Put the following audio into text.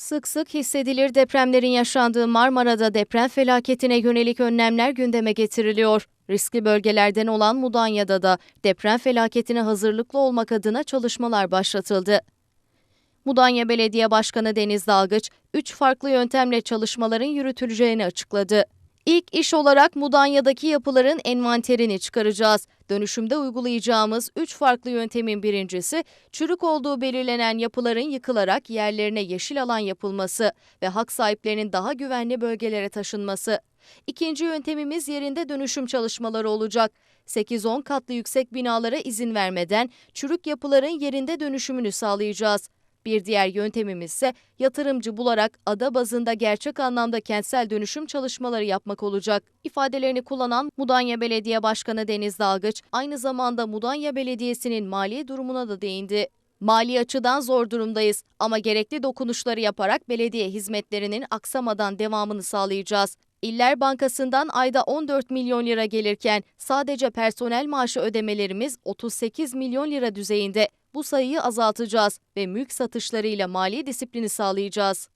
Sık sık hissedilir depremlerin yaşandığı Marmara'da deprem felaketine yönelik önlemler gündeme getiriliyor. Riskli bölgelerden olan Mudanya'da da deprem felaketine hazırlıklı olmak adına çalışmalar başlatıldı. Mudanya Belediye Başkanı Deniz Dalgıç, 3 farklı yöntemle çalışmaların yürütüleceğini açıkladı. İlk iş olarak Mudanya'daki yapıların envanterini çıkaracağız. Dönüşümde uygulayacağımız 3 farklı yöntemin birincisi, çürük olduğu belirlenen yapıların yıkılarak yerlerine yeşil alan yapılması ve hak sahiplerinin daha güvenli bölgelere taşınması. İkinci yöntemimiz yerinde dönüşüm çalışmaları olacak. 8-10 katlı yüksek binalara izin vermeden çürük yapıların yerinde dönüşümünü sağlayacağız. Bir diğer yöntemimiz ise yatırımcı bularak ada bazında gerçek anlamda kentsel dönüşüm çalışmaları yapmak olacak. İfadelerini kullanan Mudanya Belediye Başkanı Deniz Dalgıç, aynı zamanda Mudanya Belediyesi'nin mali durumuna da değindi. Mali açıdan zor durumdayız ama gerekli dokunuşları yaparak belediye hizmetlerinin aksamadan devamını sağlayacağız. İller Bankası'ndan ayda 14 milyon lira gelirken sadece personel maaşı ödemelerimiz 38 milyon lira düzeyinde. Bu sayıyı azaltacağız ve mülk satışlarıyla mali disiplini sağlayacağız.